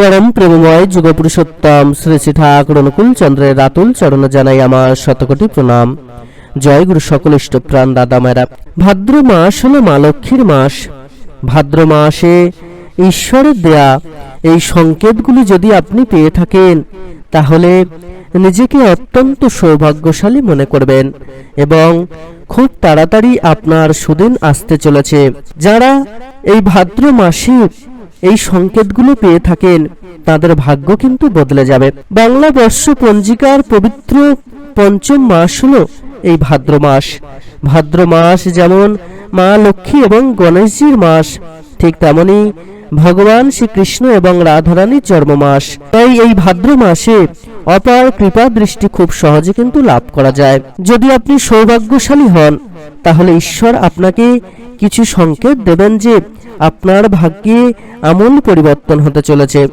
পরম প্রেমময় যুগপুরুষোত্তম শ্রী শ্রী ঠাকুর অনুকূল চন্দ্রের রাতুল চরণ জানাই আমার শতকোটি প্রণাম। জয় গুরু সকল ইষ্টপ্রাণ দাদা মেরা ভাদ্র মাস হলো মা লক্ষ্মীর মাস। ভাদ্র মাসে ঈশ্বরের দেয়া এই সংকেতগুলি যদি আপনি পেয়ে থাকেন, তাহলে নিজেকে অত্যন্ত সৌভাগ্যশালী মনে করবেন এবং খুব তাড়াতাড়ি আপনার সুদিন আসতে চলেছে। যারা এই ভাদ্র মাসে এই সংকেতগুলো পেয়ে থাকেন। তাদের ভাগ্য কিন্তু বদলে যাবে। বাংলা বর্ষ পঞ্জিকার পবিত্র পঞ্চম মাস হলো এই ভাদ্র মাস। ভাদ্র মাস যেমন মা লক্ষ্মী এবং গণেশজির মাস, ঠিক তেমনি ভগবান শ্রীকৃষ্ণ এবং রাধারানীর জন্ম মাস তাই এই ভাদ্র মাসে অপার কৃপা দৃষ্টি খুব সহজে কিন্তু লাভ করা যায়। যদি আপনি সৌভাগ্যশালী হন, তাহলে ঈশ্বর আপনাকে কিছু সংকেত দেবেন যে আপনার ভাগ্যে আমূল পরিবর্তন হতে চলেছে।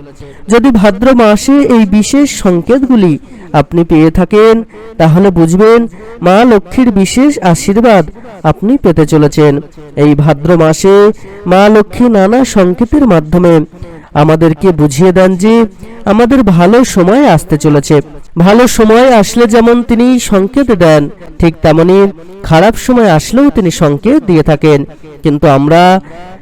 যদি ভাদ্র মাসে এই বিশেষ সংকেতগুলি আপনি পেয়ে থাকেন, তাহলে বুঝবেন মা লক্ষ্মীর বিশেষ আশীর্বাদ আপনি পেতে চলেছেন। এই ভাদ্র মাসে মা লক্ষ্মী নানা সংকেতের মাধ্যমে আমাদেরকে বুঝিয়ে দেন যে আমাদের ভালো সময় আসতে চলেছে। ভালো সময় আসলে যেমন তিনি সংকেত দেন, ঠিক তেমনি খারাপ সময় আসলেও তিনি সংকেত দিয়ে থাকেন। কিন্তু আমরা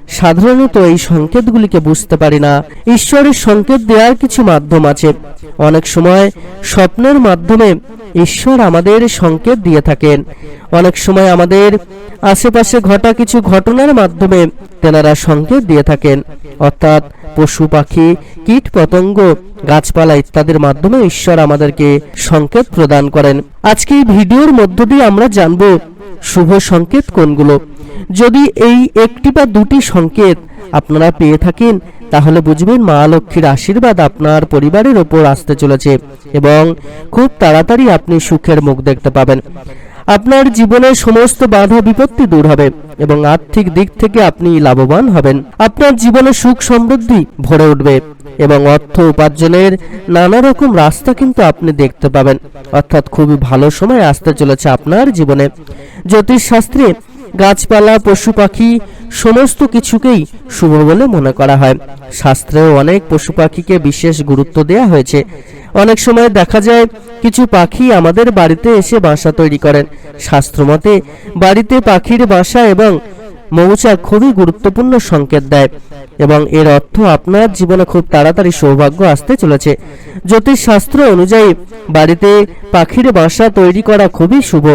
সাধারণত এই সংকেতগুলিকে বুঝতে পারি না। ঈশ্বরের সংকেত দেওয়ার কিছু মাধ্যম আছে। অনেক সময় স্বপ্নের মাধ্যমে ঈশ্বর আমাদের সংকেত দিয়ে থাকেন। অনেক সময় আমাদের আশেপাশে ঘটা কিছু ঘটনার মাধ্যমে তেনারা সংকেত দিয়ে থাকেন। অর্থাৎ পশু, পাখি, কীট, পতঙ্গ, গাছপালা ইত্যাদির মাধ্যমে ঈশ্বর আমাদেরকে সংকেত প্রদান করেন। আজকে এই ভিডিওর মধ্য দিয়ে আমরা জানব শুভ সংকেত কোনগুলো। যদি এই একটি বা দুটি সংকেত আপনারা পেয়ে থাকেন, তাহলে বুঝবেন মা লক্ষ্মীর আশীর্বাদ আপনার পরিবারের ওপর আসতে চলেছে এবং খুব তাড়াতাড়ি আপনি সুখের মুখ দেখতে পাবেন। আপনার জীবনের সমস্ত বাধা বিপত্তি দূর হবে এবং আর্থিক দিক থেকে আপনি লাভবান হবেন। আপনার জীবনে সুখ সমৃদ্ধি ভরে উঠবে এবং অর্থ উপার্জনের নানা রকম রাস্তা কিন্তু আপনি দেখতে পাবেন। অর্থাৎ খুবই ভালো সময় আসতে চলেছে আপনার জীবনে। জ্যোতিষশাস্ত্রে গাছপালা, পশু পাখি, সমস্ত কিছুকেই শুভ বলে মনে করা হয়। শাস্ত্রেও অনেক পশু পাখিকে বিশেষ গুরুত্ব দেওয়া হয়েছে। অনেক সময় দেখা যায়, কিছু পাখি আমাদের বাড়িতে এসে বাসা তৈরি করেন। শাস্ত্রমতে বাড়িতে পাখির বাসা এবং মৌচাক খুবই গুরুত্বপূর্ণ সংকেত দেয়। এবং এর অর্থ আপনার জীবনে খুব তাড়াতাড়ি সৌভাগ্য আসতে চলেছে। জ্যোতিষশাস্ত্র অনুযায়ী, বাড়িতে পাখির বাসা তৈরি করা খুবই শুভ।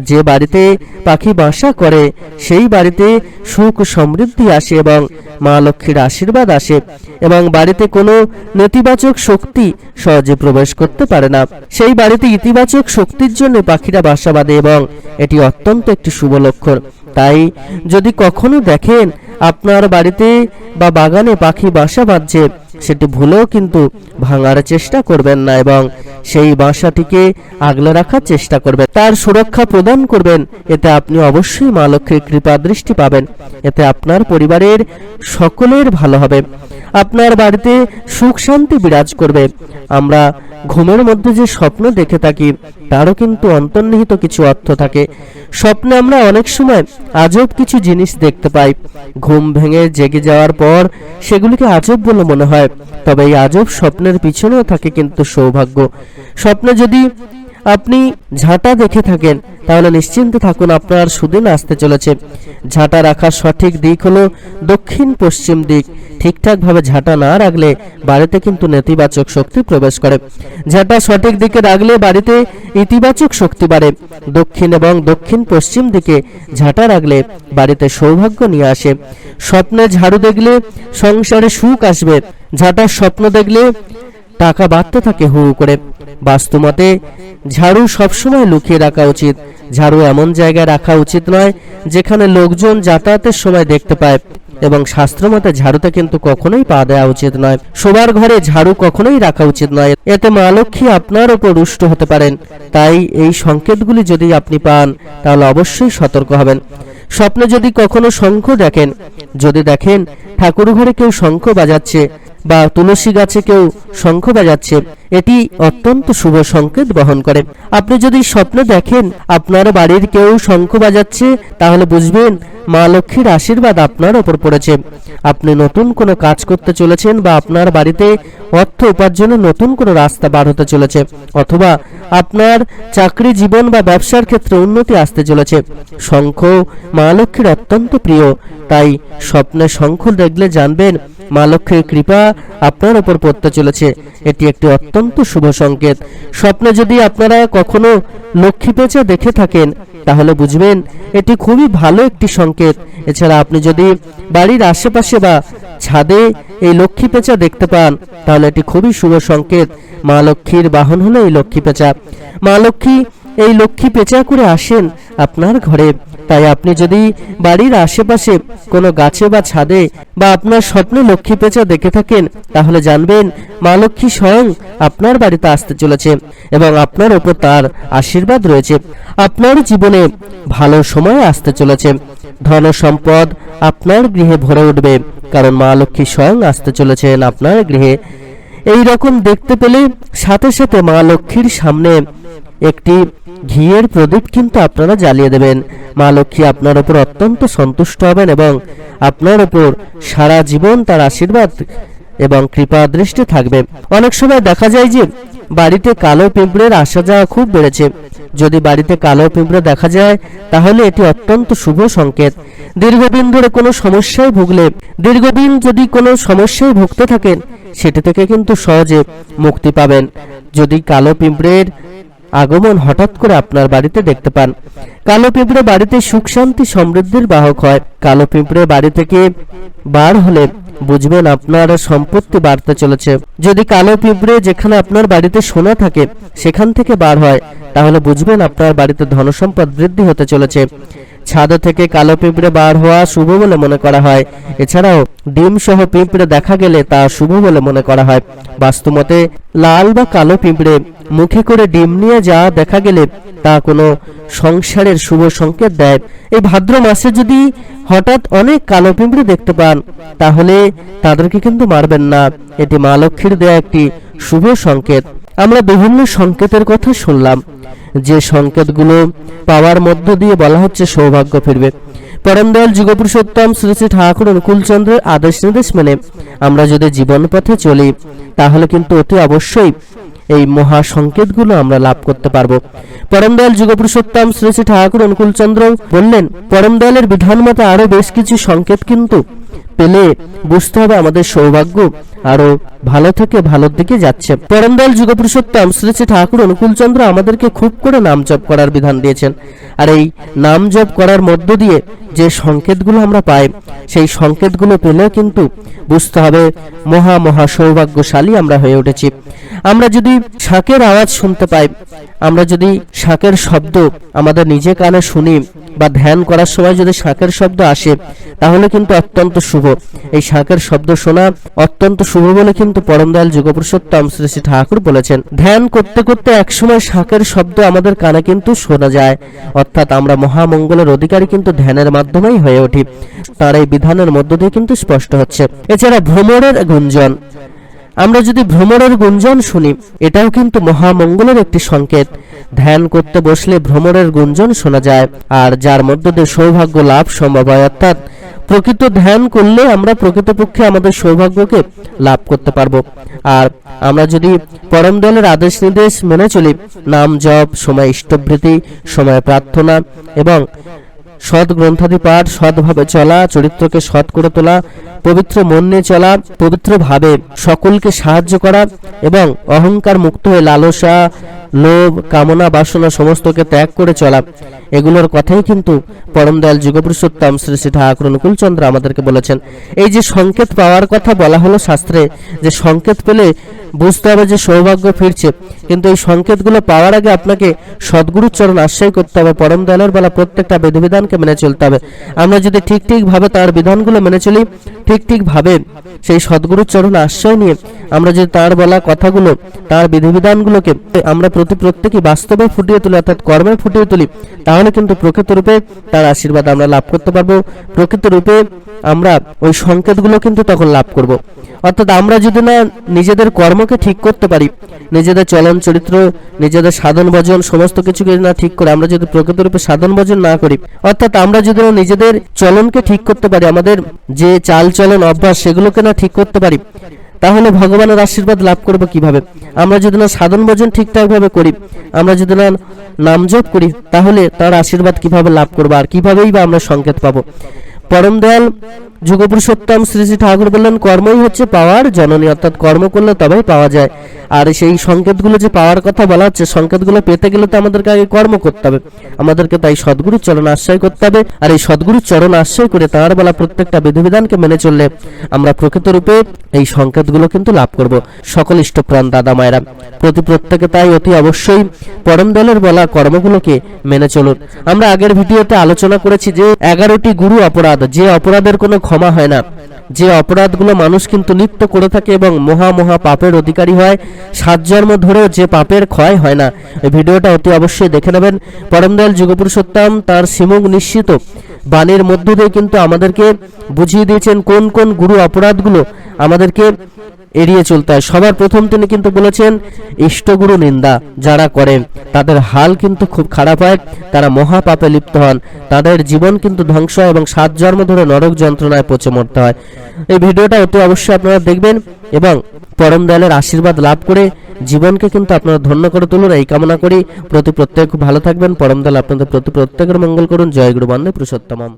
যে বাড়িতে পাখি বাসা করে, সেই বাড়িতে সুখ সমৃদ্ধি আসে এবং মা লক্ষ্মীর আশীর্বাদ আসে এবং বাড়িতে কোনো নেতিবাচক শক্তি সহজে প্রবেশ করতে পারে না। সেই বাড়িতে ইতিবাচক শক্তির জন্য পাখিরা বাসা বাঁধে এবং এটি অত্যন্ত একটি শুভ লক্ষণ। তাই যদি কখনো দেখেন আপনার বাড়িতে বা বাগানে পাখি বাসা বাঁধছে, সেটি ভুলেও কিন্তু ভাঙার চেষ্টা করবেন না এবং সেই বাসাটিকে আগলে রাখার চেষ্টা করবেন। তার সুরক্ষা প্রদান করবেন, এতে আপনি অবশ্যই মা লক্ষ্মীর কৃপা দৃষ্টি পাবেন, এতে আপনার পরিবারের সকলের ভালো হবে। আপনার বাড়িতে সুখ শান্তি বিরাজ করবে। আমরা ঘুমের মধ্যে যে স্বপ্ন দেখে থাকি, তারও কিন্তু অন্তর্নিহিত কিছু অর্থ থাকে। স্বপ্নে আমরা অনেক সময় আজব কিছু জিনিস দেখতে পাই। ঘুম ভেঙে জেগে যাওয়ার পর সেগুলিকে আজব বলে মনে হয়, তবে এই আজব স্বপ্নের পিছনেও থাকে কিন্তু সৌভাগ্য। স্বপ্নে যদি আপনি ঝাঁটা দেখে থাকেন, তাহলে নিশ্চিন্তে থাকুন আপনার সুদিন আসতে চলেছে। ঝাঁটা রাখার সঠিক দিক হলো দক্ষিণ পশ্চিম দিক। ঠিকঠাকভাবে ঝাঁটা না রাখলে বাড়িতে কিন্তু নেতিবাচক শক্তি প্রবেশ করে। ঝাঁটা সঠিক দিকে রাখলে বাড়িতে ইতিবাচক শক্তি বাড়ে। দক্ষিণ এবং দক্ষিণ পশ্চিম দিকে ঝাঁটা রাখলে বাড়িতে সৌভাগ্য নিয়ে আসে। স্বপ্নে ঝাড়ু দেখলে সংসারে সুখ আসবে। ঝাঁটার স্বপ্ন দেখলে টাকা বাড়তে থাকে হু করে। বাস্তুমতে, ঝাড়ু সবসময় লুকিয়ে রাখা উচিত। ঝাড়ু এমন জায়গায় রাখা উচিত নয় যেখানে লোকজন যাতায়াতের সময় দেখতে পায় এবং শাস্ত্রমতে ঝাড়ুতে কিন্তু কখনোই পা দেওয়া উচিত নয়। শোবার ঘরে ঝাড়ু কখনোই রাখা উচিত নয়। এতে মা লক্ষ্মী আপনার ওপর রুষ্ট হতে পারেন। তাই এই সংকেতগুলি যদি আপনি পান, তাহলে অবশ্যই সতর্ক হবেন। স্বপ্নে যদি কখনো শঙ্খ দেখেন, যদি দেখেন ঠাকুর ঘরে কেউ শঙ্খ বাজাচ্ছে বা তুলসী গাছে কেউ শঙ্খ বাজাচ্ছে, এটি অত্যন্ত শুভ সংকেত বহন করে। আপনি যদি স্বপ্ন দেখেন আপনার বাড়ির কেউ শঙ্খ বাজাচ্ছে, তাহলে বুঝবেন মা লক্ষ্মীর আশীর্বাদ আপনার ওপর পড়েছে। আপনি নতুন কোনো কাজ করতে চলেছেন বা আপনার বাড়িতে অর্থ উপার্জনের নতুন কোনো রাস্তা বার হতে চলেছে, অথবা আপনার চাকরি জীবন বা ব্যবসার ক্ষেত্রে উন্নতি আসতে চলেছে। শঙ্খ মা লক্ষ্মীর অত্যন্ত প্রিয়, তাই স্বপ্নে শঙ্খ দেখলে জানবেন মা লক্ষ্মীর কৃপা আপনার ওপর পড়তে চলেছে। এটি একটি অত্যন্ত শুভ সংকেত। স্বপ্নে যদি আপনারা কখনো লক্ষ্মী পেঁচা দেখে থাকেন তাহলে বুঝবেন, এটি খুবই ভালো একটি সংকেত। এছাড়া আপনি যদি বাড়ির আশেপাশে বা ছাদে এই লক্ষ্মী পেঁচা দেখতে পান, তাহলে এটি খুবই শুভ সংকেত। মা লক্ষ্মীর বাহন হলো এই লক্ষ্মী পেঁচা। মা লক্ষ্মী এই লক্ষ্মী পেঁচা করে আসেন আপনার ঘরে। তাই আপনি যদি বাড়ির আশেপাশে কোনো গাছে বা ছাদে বা আপনার স্বপ্নে লক্ষ্মী পেঁচা দেখে থাকেন, তাহলে জানবেন মা লক্ষ্মী স্বয়ং আপনার বাড়িতে আসতে চলেছে এবং আপনার ওপর তার আশীর্বাদ রয়েছে। আপনার জীবনে ভালো সময় আসতে চলেছে। ধন সম্পদ আপনার গৃহে ভরে উঠবে, কারণ মা লক্ষ্মী স্বয়ং আসতে চলেছেন আপনার গৃহে। এই রকম দেখতে পেলে সাথে সাথে মা লক্ষ্মীর সামনে একটি ঘিয়ের প্রদীপ কিন্তু আপনারা জ্বালিয়ে দেবেন। মা লক্ষ্মী আপনার উপর অত্যন্ত সন্তুষ্ট হবেন এবং আপনার উপর সারা জীবন তার আশীর্বাদ এবং কৃপা দৃষ্টি থাকবে। অনেক সময় দেখা যায় যে বাড়িতে কালো পিঁপড়ের আসা যাওয়া খুব বেড়েছে। যদি বাড়িতে কালো পিঁপড়ে দেখা যায়, তাহলে এটি অত্যন্ত শুভ সংকেত। দীর্ঘদিন ধরে কোনো সমস্যায় ভুগলে, দীর্ঘদিন যদি কোনো সমস্যায় ভুগতে থাকেন, সেটি থেকে কিন্তু সহজে মুক্তি পাবেন। যদি কালো পিঁপড়ের আগমন হঠাৎ করে আপনার বাড়িতে দেখতে পান। কালো পিঁপড়ে বাড়িতে সুখ, শান্তি, সমৃদ্ধির বাহক হয়। কালো পিঁপড়ে বাড়ি থেকে বার হলে বুঝবেন আপনার সম্পত্তি বাড়তে চলেছে। যদি কালো পিঁপড়ে যেখানে আপনার বাড়িতে সোনা থাকে, সেখান থেকে বার হয়, তাহলে বুঝবেন আপনার বাড়িতে ধনসম্পদ বৃদ্ধি হতে চলেছে। ছাদ থেকে কালো পিঁপড়ে বার হওয়া শুভ বলে মনে করা হয়। এছাড়াও ডিম সহ পিঁপড়ে দেখা গেলে তা শুভ বলে মনে করা হয়। বাস্তুমতে লাল বা কালো পিঁপড়ে মুখে করে ডিম নিয়ে যা দেখা গেলে তা কোনো সংসারের শুভ সংকেত দেয়। এই ভাদ্র মাসে যদি হঠাৎ অনেক কালো পিঁপড়ে দেখতে পান, তাহলে তাদেরকে কিন্তু মারবেন না। এটি মা লক্ষ্মীর দেয়া একটি শুভ সংকেত। আমরা বিভিন্ন সংকেতের কথা শুনলাম। যে সংকেতগুলো পাওয়ার মধ্য দিয়ে বলা হচ্ছে সৌভাগ্য ফিরবে। পরম দয়াল যুগপুরুষোত্তম শ্রী শ্রী ঠাকুর অনুকূলচন্দ্রের আদেশ নির্দেশ মেনে আমরা যদি জীবন পথে চলি, তাহলে কিন্তু অতি অবশ্যই এই মহা সংকেতগুলো আমরা লাভ করতে পারব। পরম দয়াল যুগপুরুষোত্তম শ্রী শ্রী ঠাকুর অনুকূলচন্দ্র বললেন পরম দয়ালের বিধান মতে আরও বেশ কিছু সংকেত কিন্তু পেলে বুঝতে হবে আমাদের সৌভাগ্য। আরও ভালো থেকে ভালোর দিকে যাচ্ছে। পরমদয়াল যুগপুরুষোত্তম শ্রী শ্রী ঠাকুর অনুকূলচন্দ্র আমাদেরকে খুব করে নাম জপ করার বিধান দিয়েছেন। আর এই নাম জপ করার মধ্য দিয়ে যে সংকেতগুলো আমরা পাই, সেই সংকেতগুলো পেলেও কিন্তু বুঝতে হবে মহা মহা সৌভাগ্যশালী আমরা হয়ে উঠেছি। আমরা যদি শাকের আওয়াজ শুনতে পাই আমরা যদি শাকের শব্দ আমাদের নিজে কানে শুনি বা ধ্যান করার সময় যদি শাকের শব্দ আসে, তাহলে কিন্তু অত্যন্ত শুভ। এই শাকের শব্দ শোনা অত্যন্ত শুভ বলে কিন্তু পরমদয়াল যুগপুরুষোত্তম শ্রী শ্রী ঠাকুর বলেছেন। ধ্যান করতে করতে একসময় শাকের শব্দ আমাদের কানে কিন্তু শোনা যায়। অর্থাৎ আমরা মহামঙ্গলের অধিকারী কিন্তু ধ্যানের মাধ্যমেই হয়ে উঠি। তার এই বিধানের মধ্য দিয়ে কিন্তু স্পষ্ট হচ্ছে। এছাড়া ভ্রমণের গুঞ্জন। আমরা যদি ভ্রমণের গুঞ্জন শুনি, এটাও কিন্তু মহামঙ্গলের একটি সংকেত। ধ্যান করতে বসলে ভ্রমণের গুঞ্জন শোনা যায়, আর যার মধ্য দিয়ে সৌভাগ্য লাভ সম্ভব হয়, অর্থাৎ প্রকৃত ধ্যান করলে আমরা প্রকৃতপক্ষে আমাদের সৌভাগ্যকে লাভ করতে পারব। আর আমরা যদি পরম দলের আদেশ নির্দেশ মেনে চলি, নাম জপ, সময় ইষ্টভৃতি সময় প্রার্থনা এবং সৎ গ্রন্থাদি পাঠ, সৎভাবে চলা, চরিত্রকে সৎ করে তোলা, পবিত্র মন নিয়ে চলা পবিত্রভাবে সকলকে সাহায্য করা এবং অহংকার মুক্ত হয়ে লালসা, লোভ, কামনা, বাসনা সমস্তকে ত্যাগ করে চলা। এগুলোর কথাই কিন্তু পরম দয়াল যুগপুরুষোত্তম শ্রী শ্রী ঠাকুর অনুকূলচন্দ্র আমাদেরকে বলেছেন। এই যে সংকেত পাওয়ার কথা বলা হলো শাস্ত্রে, যে সংকেত পেলে বুঝতে হবে যে সৌভাগ্য ফিরছে। কিন্তু এই সংকেতগুলো পাওয়ার আগে আপনাকে সদ্গুরুর চরণ আশ্রয় করতে হবে। পরম দয়ালের বলা প্রত্যেকটা বিধিবিধানকে মেনে চলতে হবে। আমরা যদি ঠিক ঠিকভাবে তার বিধানগুলো মেনে চলি, ঠিক ঠিকভাবে সেই সদ্গুরুর চরণ আশ্রয় নিয়ে আমরা যদি তার বলা কথাগুলো, তার বিধিবিধানগুলোকে আমরা প্রতি প্রত্যেকই বাস্তবে ফুটিয়ে তুলি, অর্থাৎ কর্মে ফুটিয়ে তুলি, তাহলে কিন্তু প্রকৃত রূপে তার আশীর্বাদ আমরা লাভ করতে পারব। প্রকৃত রূপে আমরা ওই সংকেতগুলো কিন্তু তখন লাভ করব। অর্থাৎ আমরা যদি না নিজেদের কর্মকে ঠিক করতে পারি, নিজেদের চলন চরিত্র, নিজেদের সাধন ভজন, সমস্ত কিছুকে না ঠিক করে, আমরা যদি প্রকৃতরূপে সাধন ভজন না করি, অর্থাৎ আমরা যদি না নিজেদের চলনকে ঠিক করতে পারি, আমাদের যে চাল চলন অভ্যাস সেগুলোকে না ঠিক করতে পারি, তাহলে ভগবানের আশীর্বাদ লাভ করব কীভাবে? আমরা যদি না সাধন ভজন ঠিকঠাক ভাবে করি, আমরা যদি না নাম জপ করি, তাহলে তার আশীর্বাদ কীভাবে লাভ করব আর কিভাবেই বা আমরা সংকেত পাবো? পরম দয়াল যুগপুরুষোত্তম শ্রী শ্রী ঠাকুর বললেন, কর্মই হচ্ছে পাওয়ার, জননী অর্থাৎ কর্ম করলে তবেই পাওয়া যায়। আর সেই সংকেতগুলো যে পাওয়ার কথা বলা হচ্ছে, সংকেতগুলো পেতে গেলে তো আমাদেরকে আগে কর্ম করতে হবে। আমাদেরকে তাই সদ্গুরুর চরণ আশ্রয় করতে হবে। আর এই সদ্গুরুর চরণ আশ্রয় করে তাঁর বলা প্রত্যেকটা বিধিবিধানকে মেনে চললে আমরা প্রকৃত রূপে এই সংকেতগুলো কিন্তু লাভ করব। সকল ইষ্টপ্রাণ দাদা মায়েরা, প্রতি প্রত্যেকে তাই অতি অবশ্যই পরম দলের বলা কর্মগুলোকে মেনে চলুন। আমরা আগের ভিডিওতে আলোচনা করেছি যে এগারোটি গুরু অপরাধ, যে অপরাধের কোনো ক্ষমা হয় না। যে অপরাধগুলো মানুষ কিন্তু নিত্য করে থাকে এবং মহা মহা পাপের অধিকারী হয়, সাত জন্ম ধরেও যে পাপের ক্ষয় হয় না। এই ভিডিওটা অতি অবশ্যই দেখে নেবেন। পরমদয়াল যুগপুরুষোত্তম তার সিমুখ নিশ্চিত। বাণীর মধ্য দিয়ে কিন্তু আমাদেরকে বুঝিয়ে দিয়েছেন কোন কোন গুরু অপরাধগুলো আমাদেরকে এড়িয়ে চলতে হয়। সবার প্রথম তিনি কিন্তু বলেছেন, ইষ্টগুরু নিন্দা যারা করেন, তাদের হাল কিন্তু খুব খারাপ হয়, তারা মহাপাপে লিপ্ত হন, তাদের জীবন কিন্তু ধ্বংস হয় এবং সাত জন্ম ধরে নরক যন্ত্রণায় পচে মরতে হয়। এই ভিডিওটা অতি অবশ্যই আপনারা দেখবেন এবং পরম দয়ালের আশীর্বাদ লাভ করে জীবনকে কিন্তু আপনারা ধন্য করে তুলুন। এই কামনা করি। প্রতি প্রত্যেক ভালো থাকবেন। পরম দয়াল আপনাদের প্রতি প্রত্যেকের মঙ্গল করুন। জয় গুরু বন্দে পুরুষোত্তমম।